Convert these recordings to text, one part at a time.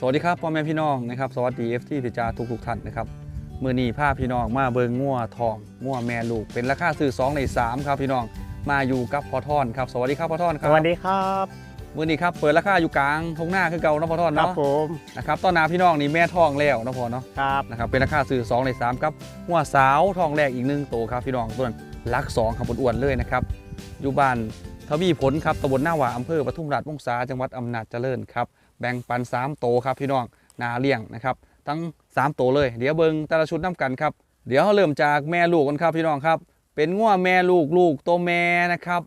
สวัสดีครับพ่อแม่พี่น้องนะครับสวัสดีเอฟที่พิจาทุกทุกๆท่านนะครับมือนี้พาพี่น้องมาเบิงงัวทองงัวแม่ลูก เป็นราคาซื้อ2ใน3ครับพี่น้องมาอยู่กับพ่อท่อนครับสวัสดีครับพ่อท่อนคสรับวัสดีครับมือนี้ครับเปิดราคาอยู่กลางทงหน้าคือเก่าเนาะพ่อท่อนครับเนาะผมนะครับต้อนนาพี่น้องนี่แม่ทองแล้วเนาะพ่อเนาะครับนะครับเป็นราคาซื้อ2ใน3ครับงัวสาวทองแรกอีกหนึ่งตัวครับพี่น้องตัวนั้นลักสองครับอ้วนๆเลยนะครับอยู่บ้านทวีผลครับตำบลหน้าหวาอำเภอปทุมราชวงศาจังหวัดอำนาจเจริญครับ แบ่งปัน3โตวครับพี่น้องนาเลี้ยงนะครับ ทั้ง3ตัวเลย เดี๋ยวเบิงแต่ละชุดน้ำกันครับ เดี๋ยวเราเริ่มจากแม่ลูกกันครับพี่น้องครับ เป็นง่วแม่ลูกลูกตัวแม่นะครับ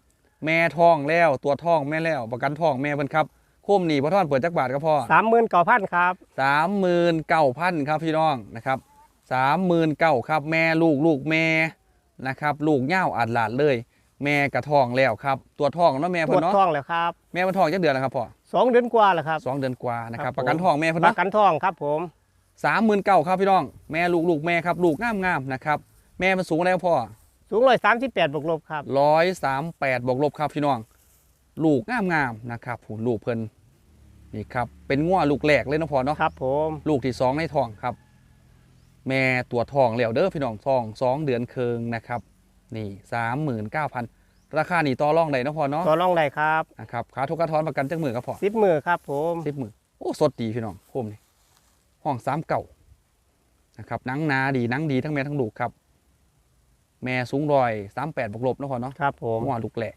แม่ท้องแล้วตัวท้องแม่แล้วประกันท้องแม่เพิ่นครับโคุ้มหนีพ่อท่อนเปิดจักบาทครับพ่อสามหมื่นเก้าพันครับสามหมื่นเก้าพันครับพี่น้องนะครับสามหมื่นเก้าครับแม่ลูกลูกแม่นะครับลูกเง่าอัดหลาดเลย แม่กระท้องแล้วครับ ตัวท้องเนาะแม่ตรเพิ่วนจเนาะท้องแล้วครับแม่มันท้องจักเดือนแล้วครับพ่อ สองเดือนกว่าแล้วครับสองเดือนกว่านะครับครับประกันผมท้องแม่เพิ่นปเนาะระกันท้องครับผมสามหมื่นเก้าครับพี่น้อง แม่ลูกลูกแม่ครับลูกงามงามๆนะครับแม่มันสูงแล้วพ่อสูงร้อยสามสิบแปดบวกลบครับร้อยสามแปดบวกลบครับพี่น้อง ลูกงามงามๆนะครับผูลูกเพิ่นนี่ครับเป็นง้อลูกแรกเลยเนาะพ่อเนาะครับผมลูกที่สองในท้องครับ แม่ตัวทองแล้วเด้อพี่น้องทองสองเดือนเคืองนะครับ นี่สามหมื่นเก้าพัน ราคานี่ต่อรองได้เนาะพ่อเนาะต่อรองได้ครับนะครับขาทุกกระทอนประกันจักมือครับพ่อสิบมือครับผมสิบมือโอ้สดดีพี่น้องโคมนี่ห้องสามเก่านะครับหนังหนาดีหนังดีทั้งแม่ทั้งลูกครับ แม่สูงรอยสามแปดบวกลบเนาะพ่อเนาะครับผมหัวลูกแหลก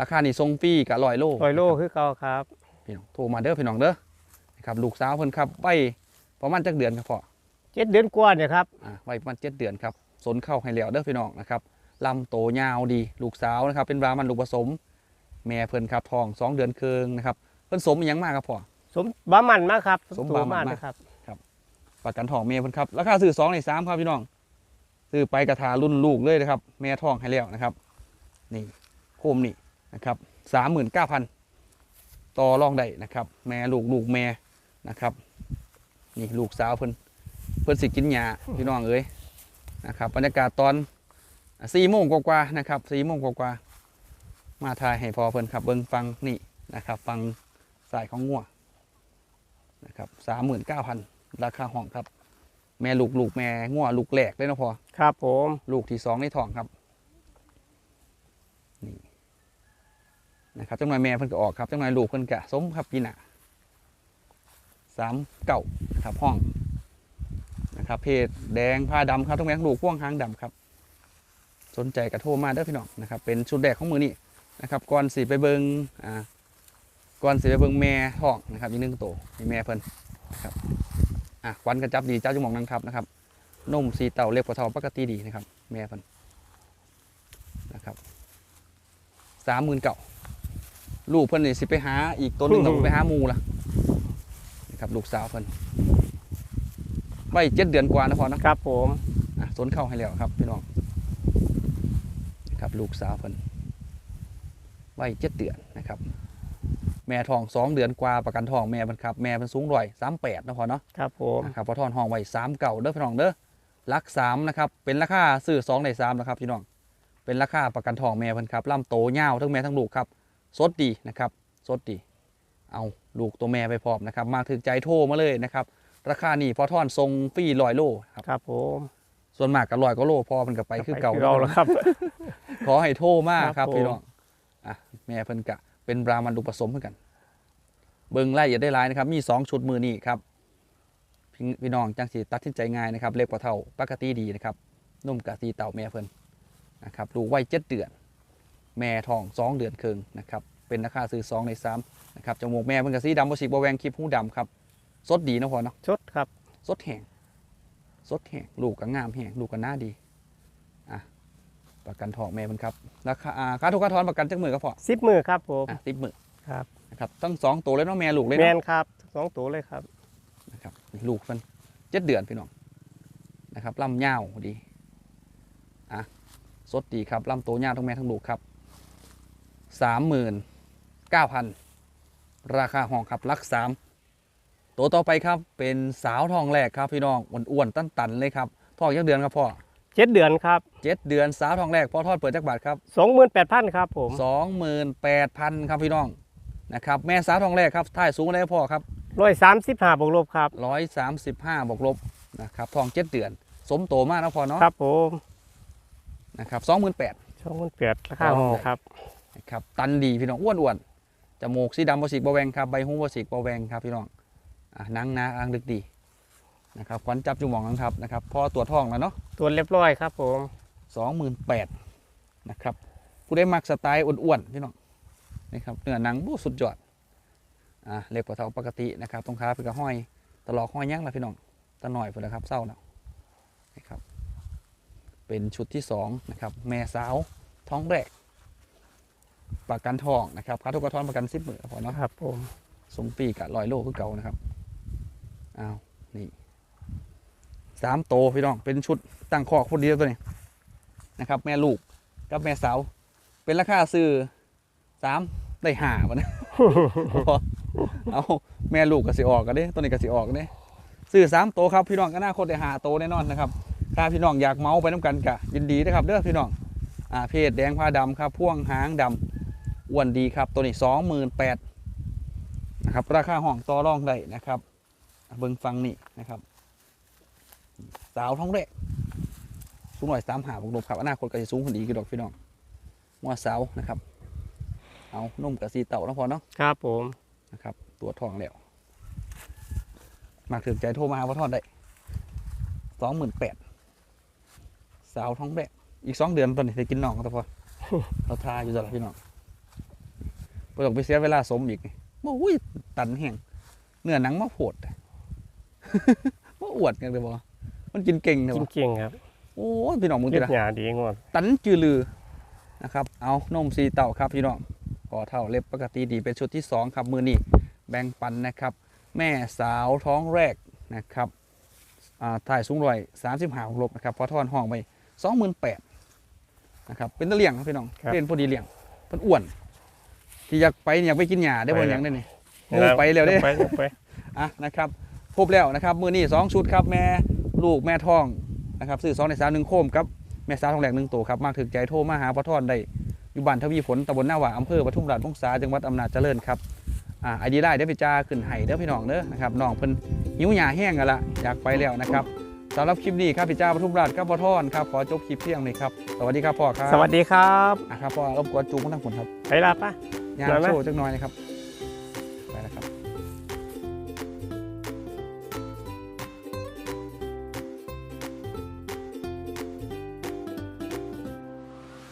ราคานี่ทรงฟรีกับลอยโลร้อยโลคือเก่าครับพี่น้องโทรมาเด้อพี่น้องเด้อนะครับลูกสาวเพิ่นครับไว้ประมาณจักเดือนครับพ่อเจ็ดเดือนกว่าเนี่ยครับอ่าไว้ประมาณเจ็ดเดือนครับสนเข้าให้แล้วเด้อพี่น้องนะครับ ลำโตยาวดี ลูกสาวนะครับ เป็นบรามันลูกผสม แม่เพิ่นครับทองสองเดือนเคืองนะครับเพิ่นสมอหยังมากครับพ่อสมบามันมากครับสมสูบางมันมากนะครับประกันทองแม่เพิ่นครับราคาซื้อสองในสามครับพี่น้องซื้อไปกระทารุ่นลูกเลยนะครับ แม่ทองให้แล้วนะครับ นี่โคมนี่นะครับสามหมื่นเก้าพันต่อรองได้นะครับ แม่ลูกลูกแม่นะครับ นี่ลูกสาวเพิ่นเพิ่นสิกินหญ้าพี่น้องเอ้ยนะครับบรรยากาศตอน สี่โมงกว่าๆนะครับสี่โมงกว่าๆมาทายให้พอเพิ่นครับเบิ้งฟังนี่นะครับฟังสายของงัวนะครับสามหมื่นเก้าพันราคาห้องครับ แม่ลูกลูกแม่งัวลูกแหลกเลยเนาะพอครับผมลูกที่สองในท้องครับนี่นะครับจังหน่อยแม่เพิ่นก็ออกครับจังหน่อยลูกเพิ่นกะสมครับปีหน้าสามเก่าครับห้องนะครับเพศแดงผ้าดำครับต้องแม่ลูกพ่วงหางดำครับ สนใจกระโทรมาเด้อพี่น้องนะครับเป็นชุดแรกของมือนี้นะครับก่อนสีไปเบิงอ่าก่อนสีไปเบิงแม่ท้องนะครับอีกหนึ่งตัวนี่แม่เพิ่นนะครับอะควันกระจับดีเจ้าจุงหมองนังทับนะครับนมสีเต่าเล็กกว่าเท่าปกติดีนะครับ แม่เพันนะครับสามหมื่นเก่าลูกเพิ่นนี่สิไปหาอีกตัวหนึงต้องไปหาหมูละนะครับลูกสาวเพิ่นไว้เจ็ดเดือนกว่านะพอนะครับผมอะสนเข้าให้แล้วครับพี่น้องนะ ครับลูกสาวเพิ่นไว้เจ็ดเดือนนะครับ แม่ทองสองเดือนกว่าประกันทองแม่เพิ่นครับแม่เพิ่นสูงร้อยสามแปดนะพอเนาะครับผมนะครับพอทอนห้องไว้สามเก่าเด้อพี่น้องเด้อลักสามนะครับเป็นราคาซื้อสองในสามนะครับพี่น้องเป็นราคาประกันทองแม่เพิ่นครับลำโตเงาวทั้งแม่ทั้งลูกครับสดดีนะครับสดดีเอาลูกตัวแม่ไปพร้อมนะครับ มาถึงใจโทรมาเลยนะครับ ราคานี่พอทอนทรงฟรีลอยโลครับครับผม ส่วนมากก็ลอยก็โลพอมันก็ไปคือเก่าเราแล้วครับ ขอให้โทรมากคครัรับบผมพี่น้องอะแม่เพิ่นกะ เป็นบรามันลูกผสมเหมือนกัน เบิ่งไล่อย่าได้หลายนะครับ มีสองชุดมือนี่ครับพี่พี่น้องจังสีตัดสินใจง่ายนะครับ เล็กกว่าเท่าปกติดีนะครับนุ่มกะสีเต่าแม่เพิ่นนะครับลูกไว้เจ็ดเดือน แม่ทองสองเดือนครึ่งนะครับ เป็นราคาซื้อสองในสามนะครับจมูกแม่เพิ่นกะสีดำบสิบแวงคลิปหูดำครับสดดีนะพอเนาะชดครับสดแห้ง สดแห้งลูกก็งามแห้งลูกก็หน้าดีอะประกันทองแม่เพิ่นครับราคาอ่าค่าทุกค่าทอนประกันจักมือก็พอสิบมือครับผมอะสิบมือครับนะครับตั้งสองตัวเลยเนาะแม่ลูกเลยแมเนาะนครับสองตัวเลยครับ นะครับนี่ลูกมันเจ็ดเดือนพี่น้องนะครับลำยาวดีอะสดดีครับลำโตวยาวทั้งแม่ทั้งลูกครับสามหมื่นเก้าพันราคาห้องครับลักสาม ตัวต่อไปครับเป็นสาวทองแรกครับพี่น้องอ้วนๆตันๆเลยครับทองยักเดือนครับพ่อเจ็ดเดือนครับเจ็ดเดือนสาวทองแรกพ่อทอดเปิดจักบาทครับสองหมื่นแปดพันครับผมสองหมื่นแปดพันครับพี่น้องนะครับแม่สาวทองแรกครับท่ายสูงได้พ่อครับร้อยสามสิบห้าบวกลบครับร้อยสามสิบห้าบวกลบนะครับทองเจ็ดเดือน สมโตมากนะพอเนาะครับผมนะครับสองหมื่นแปดช่องมันเปียดราคาห้องครับนะครับตันดีพี่น้องอ้วนอ้วนๆจมูกสีดำบสิกบะแวงครับใบหูบสิกบะแวงครับพี่น้องอะห นังหนาอ่างดึกดีนะครับขวัญจับจุหมองนังครับนะครับ พอตัวจท้องแล้วเนาะตัวเรียบร้อยครับผมสองหมื่นแปดนะครับผู้ได้มักสไตล์อ้วนๆพี่น้องนะครับเนื้อหนังบู้สุดยอดอะเล็กกว่าเท่าปกตินะครับตรงขาเพื่อกระห้อยตลอดห้อยยั้งละพี่น้องตะหน่อยเพื่อนนะครับเศร้าแล้วนะครับเป็นชุดที่สองนะครับแม่สาวท้องแรกประกันทองนะครับค่าทุกกระท้อนประกันสิบหมื่นพอเนาะครับผมทรงปีกะลอยโลคือเก่านะครับ อ้าวนี่สามโตพี่น้องเป็นชุดตั้งคอกคนเดียวตัวนี้นะครับ แม่ลูกกับแม่สาวเป็นราคาซื้อสามได้ห้าวันนะเอาแม่ลูกกสิออกกันเด้ตัวนี้กสิออกเด้ซื้อสามโตครับพี่น้องก็น่าคตได้หาโตแน่นอนนะครับถ้าพี่น้องอยากเมาไปน้ำกันกะยินดีนะครับเด้อพี่น้องอ่าเพศแดงผ้าดำครับพ่วงหางดำอ้วนดีครับตัวนี้สองหมื่นแปดนะครับราคาห้องต่อรองได้นะครับ เบิ้งฟังนี่นะครับ สาวท้องแรกสูงหน่อยสามหาบวกลบครับอนาคตก็จะสูงขึ้นอีกดอกพี่น้องมัวสาวนะครับ เอานุ่มกับสีเต่าแล้วพอเนาะครับผมนะครับ ตัวทองแล้วมากถึงใจโทรมาหาว่าทอดได้สองหมื่นแปดสาวท้องแรกอีกสองเดือนตอนนี้ได้กินน่องก็พอเราทาอยู่ตลอดพี่น้องไปต้องไปเสียเวลาสมอีกโอ้ยตันแห้งเนื้อหนังมาโผด มาอวดกันเลยบ่มันกินเก่งเนจอะริงๆครับ โอ้ยพี่น้องมึงเรีจะยบละหยาดีงวดตันจือลือนะครับ เอานมสีเต่าครับพี่น้องขอเท่าเล็บปกติดีเป็นชุดที่สองครับมือนี้แบ่งปันนะครับ แม่สาวท้องแรกนะครับอ่าถ่ายสูงร้อยสามสิบห้าลบนะครับพอทอนห้องไปสองหมื่นแปดนะครับเป็นตะเลี่ยงครับพี่น้องเป็นพอดีเลี่ยงเพิ่นอ้วน ที่อยากไปเนี่ยอยากไปกินหญ้าได้บ่อย่างได้นี่โอ้ไปแล้วเด้ไปไปอะนะครับ ครบแล้วนะครับมือนี้สองชุดครับแม่ลูกแม่ท้องนะครับซื้อสองในสามหนึ่งโคมครับแม่สาวทองแหลกหนึ่งตัวครับมากถึงใจโทรมาหาพ่อทอนได้อยู่บ้านทวีฝนตำบลหน้าหว่าอำเภอปทุมราชวงศาจังหวัดอำนาจเจริญครับอ่าไอดีได้เด้อพี่จ้าขึ้นไห้เด้อพี่น้องเด้อนะครับน้องเพิ่นหิวหยาแห้งกันละอยากไปแล้วนะครับสำหรับคลิปนี้ครับพี่จ้าปทุมราชครับพ่อทอนครับขอจบคลิปเพียงนี้ครับสวัสดีครับพ่อครับสวัสดีครับอะครับพ่อรบกวนจูงมาทั้งผลครับไปลาปะยางได้ไหมโชว์จักหน่อยนะครับ